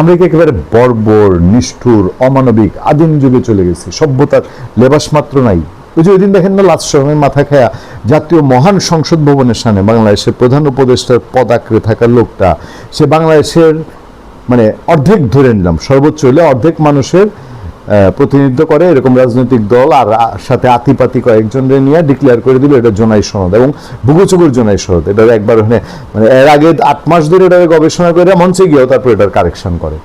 America একেবারে বর্বর, নিষ্ঠুর, অমানবিক, আদিম যুগে চলে গেছে। সভ্যতার লেবাস মাত্র নাই। ওই যে ওই দিন দেখেন না লাস্ট সময় মাথা খায়া জাতীয় মহান সংসদ ভবনের সামনে বাংলাদেশের প্রধান উপদেষ্টার পদ আঁকড়ে থাকা লোকটা, সে বাংলাদেশের মানে অর্ধেক ধরে নিলাম। সর্বোচ্চ হলে অর্ধেক মানুষের প্রতিনিধিত্ব করে এরকম রাজনৈতিক দল আর সাথে আতিপাতি কয়েকজনকে নিয়ে ডিক্লেয়ার করে দিল, এটা জোনাই সনদ এবং ভুগুচুগুর জোনাই সনদ। এটা একবার মানে এর আগে আট মাস ধরে এটা গবেষণা করে মঞ্চে গিয়েও তারপর এটার কারেকশন করে।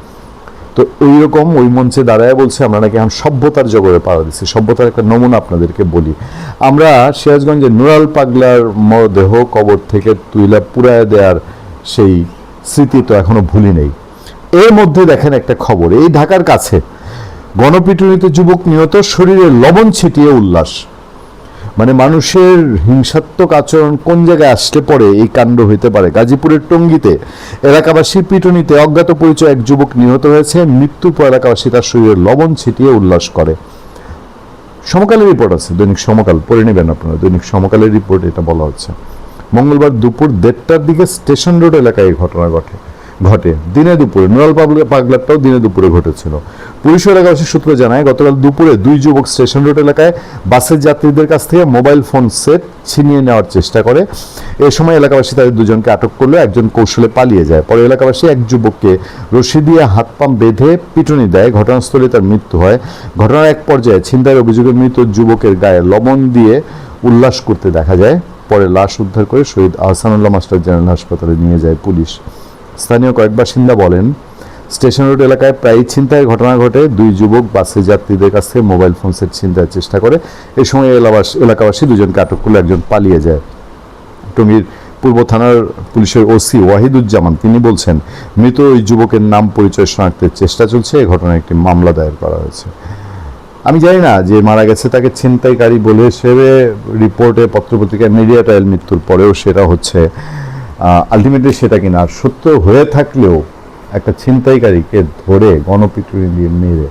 তো ওইরকম ওই মঞ্চে দাঁড়ায় বলছে, আমরা নাকি এখন সভ্যতার জগতে পাড়া দিচ্ছি। সভ্যতার একটা নমুনা আপনাদেরকে বলি। আমরা সিরাজগঞ্জে নুরাল পাগলার মরদেহ কবর থেকে তুইলা পুরায় দেওয়ার সেই স্মৃতি তো এখনও ভুলি নেই। এর মধ্যে দেখেন একটা খবর, এই ঢাকার কাছে গণপিটুনিতে যুবক নিহত, শরীরে লবণ ছিটিয়ে উল্লাস। মানে মানুষের হিংসাত্মক আচরণ কোন জায়গায় আসলে পরে এই কাণ্ড হইতে পারে? গাজীপুরের টঙ্গিতে এলাকাবাসীর পিটুনিতে অজ্ঞাত পরিচয় এক যুবক নিহত হয়েছে। মৃত্যুর পর এলাকাবাসী তার শরীরে লবণ ছিটিয়ে উল্লাস করে। সমকালের রিপোর্ট আছে, দৈনিক সমকাল, পড়ে নেবেন আপনারা। দৈনিক সমকালের রিপোর্ট এটা বলা হচ্ছে। মঙ্গলবার দুপুর দেড়টার দিকে স্টেশন রোড এলাকায় এই ঘটনা ঘটে। ঘটে। দিনে দুপুরে, নুরাল পাগলা পাগলারটাও দিনে দুপুরে ঘটেছিল। পুলিশ ও এলাকাবাসী সূত্র জানায়, গতকাল দুপুরে দুই যুবক স্টেশন রোড এলাকায় বাসের যাত্রীদের কাছ থেকে মোবাইল ফোন সেট ছিনিয়ে নেওয়ার চেষ্টা করে। এ সময় এলাকাবাসী তাদের দুজনকে আটক করলে একজন কৌশলে পালিয়ে যায়। পরে এলাকাবাসী এক যুবককে রশি দিয়ে হাত পাম্প বেঁধে পিটুনি দেয়। ঘটনাস্থলে তার মৃত্যু হয়। ঘটনার এক পর্যায়ে ছিনতাইয়ের অভিযোগে মৃত যুবকের গায়ে লবণ দিয়ে উল্লাস করতে দেখা যায়। পরে লাশ উদ্ধার করে শহীদ আহসানুল্লাহ মাস্টার জেনারেল হাসপাতালে নিয়ে যায় পুলিশ। স্থানীয় কয়েক বাসিন্দা বলেন, স্টেশন রোড এলাকায় প্রায় ছিনতাইয়ের ঘটনা ঘটে। দুই যুবক বাসে যাত্রীদের কাছ থেকে মোবাইল ফোন সেট ছিনতাইয়ের চেষ্টা করে। এ সময় এলাকাবাসী দুজনকে আটক করলে একজন পালিয়ে যায়। টঙ্গীর পূর্ব থানার পুলিশের ওসি ওয়াহিদুজ্জামান, তিনি বলছেন, মৃত ওই যুবকের নাম পরিচয় শনাক্তের চেষ্টা চলছে। এই ঘটনায় একটি মামলা দায়ের করা হয়েছে। আমি জানি না যে মারা গেছে তাকে ছিনতাইকারী বলে সে রিপোর্টে, পত্রপত্রিকায় মিডিয়া ট্রায়াল মৃত্যুর পরেও সেটা হচ্ছে। আলটিমেটলি সেটা কিনা আর সত্য হয়ে থাকলেও একটা ছিনতাইকারীকে ধরে গণপিটুনি দিয়ে মেরে,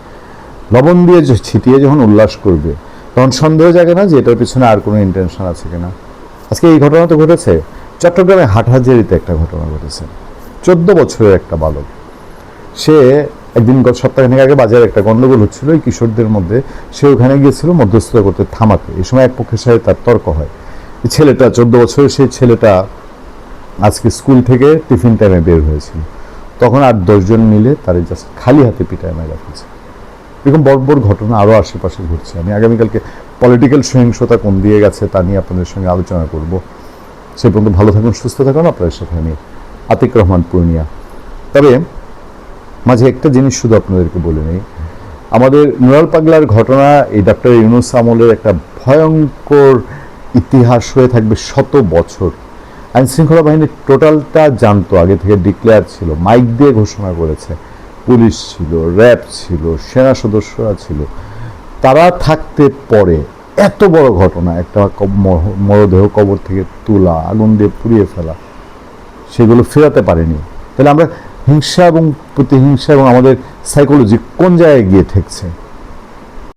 লবণ দিয়ে ছিটিয়ে যখন উল্লাস করবে, তখন সন্দেহ জাগে না যে এটার পিছনে আর কোনো ইন্টেনশন আছে কিনা? আজকে এই ঘটনা তো ঘটেছে। চট্টগ্রামে হাটহাজারিতে একটা ঘটনা ঘটেছে। চোদ্দ বছরের একটা বালক। সে একদিন গত সপ্তাহখানেক আগে বাজারে একটা গন্ডগোল হচ্ছিল, এই কিশোরদের মধ্যে। সে ওখানে গিয়েছিল মধ্যস্থতা করতে থামাতে। এই সময় এক পক্ষের সাথে তার তর্ক হয়। ছেলেটা, চোদ্দ বছরের সেই ছেলেটা আজকে স্কুল থেকে টিফিন টাইমে বের হয়েছিল। তখন আর দশজন মিলে তার জাস্ট খালি হাতে পিটায় মেলা ফেলছে। এরকম বড় বড় ঘটনা আরও আশেপাশে ঘটছে। আমি আগামীকালকে পলিটিক্যাল সহিংসতা কোন দিয়ে গেছে তা নিয়ে আপনাদের সঙ্গে আলোচনা করব। সে পর্যন্ত ভালো থাকুন, সুস্থ থাকুন, আপনাদের সাথে আমি আতিক রহমান পূর্ণিয়া। তবে মাঝে একটা জিনিস শুধু আপনাদেরকে বলে নেই। আমাদের নুরাল পাগলার ঘটনা এই ডাক্তার ইউনুস আমলের একটা ভয়ঙ্কর ইতিহাস হয়ে থাকবে শত বছর। আইন শৃঙ্খলা বাহিনী টোটালটা জানতো, আগে থেকে ডিক্লেয়ার ছিল। মাইক দিয়ে ঘোষণা করেছে। পুলিশ ছিল, র্যাব ছিল, সেনা সদস্যরা ছিল। তারা থাকতে পরে এত বড় ঘটনা, একটা মরদেহ কবর থেকে তোলা, আগুন দিয়ে পুড়িয়ে ফেলা, সেগুলো ফেরাতে পারেনি। তাহলে আমরা হিংসা এবং প্রতিহিংসা এবং আমাদের সাইকোলজি কোন জায়গায় গিয়ে ঠেকছে?